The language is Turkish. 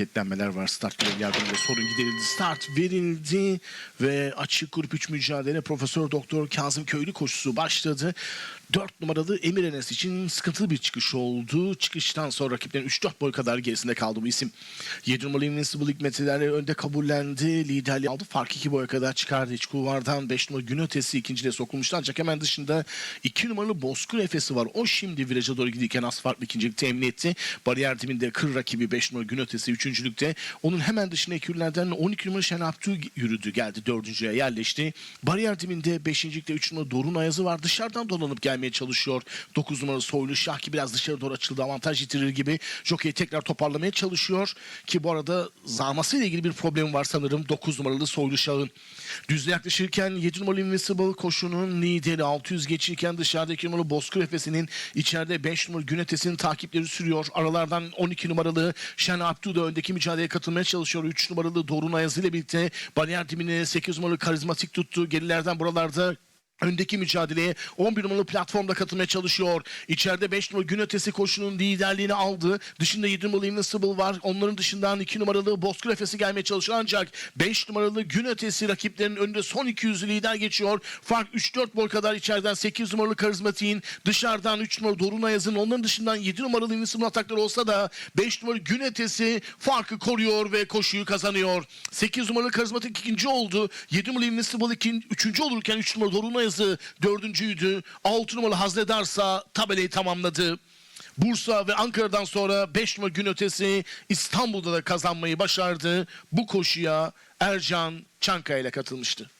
hareketlenmeler var. Start görev yardımıyla sorun giderildi. Start verildi ve açık grup 3 mücadele Profesör Doktor Kazım Köylü koşusu başladı. 4 numaralı Emir Enes için sıkıntılı bir çıkış oldu. Çıkıştan sonra rakiplerin 3-4 boy kadar gerisinde kaldı bu isim. 7 numaralı Invincible hikmetleri önde kabullendi. Liderliği aldı. Fark 2 boya kadar çıkardı iç kulvardan. 5 numaralı gün ötesi ikinciliğe sokulmuştu. Ancak hemen dışında 2 numaralı Bozkır Efes'i var. O şimdi viraja doğru giderken az farklı ikincilik temin etti. Bariyer dibinde kır rakibi 5 numaralı gün ötesi üçüncülükte. Onun hemen dışına ekürlerden 12 numaralı Şen Abdü yürüdü geldi. Dördüncüye yerleşti. Bariyer dibinde 5. ligde 3 numaralı Dorun Ayazı var. Dışarıdan dolanıp gelmeye çalışıyor. 9 numaralı Soylu Şah ki biraz dışarı doğru açıldı. Avantaj yitirir gibi. Jockey tekrar toparlamaya çalışıyor. Ki bu arada zamasıyla ilgili bir problem var sanırım. 9 numaralı Soylu Şah'ın. Düzle yaklaşırken 7 numaralı Invincible koşunun lideri 600 geçirken dışarıdaki numaralı Bozkır Efesi'nin içeride 5 numaralı Günetes'in takipleri sürüyor. Aralardan 12 numaralı Şen Abdü de öndeki mücadeleye katılmaya çalışıyor. 3 numaralı Dorun Ayazı ile birlikte bariyer dibine 8 numaralı karizmatik tuttu. Gerilerden buralarda Öndeki mücadeleye 11 numaralı platformda katılmaya çalışıyor. İçeride 5 numaralı gün ötesi koşunun liderliğini aldı. Dışında 7 numaralı Invincible var. Onların dışından 2 numaralı Bozkır Efes'i gelmeye çalışıyor. Ancak 5 numaralı gün ötesi rakiplerinin önünde son 200'lü lider geçiyor. Fark 3-4 boy kadar içeriden 8 numaralı karizmatiğin dışarıdan 3 numaralı Dorun Ayaz'ın onların dışından 7 numaralı Invincible atakları olsa da 5 numaralı gün ötesi farkı koruyor ve koşuyu kazanıyor. 8 numaralı karizmatik ikinci oldu. 7 numaralı Invincible ikin, üçüncü olurken 3 numaralı Dorun Ayaz'ı dördüncüydü. 6 numaralı Haznedarsa tabelayı tamamladı. Bursa ve Ankara'dan sonra 5 numara gün ötesi İstanbul'da da kazanmayı başardı. Bu koşuya Ercan Çankaya ile katılmıştı.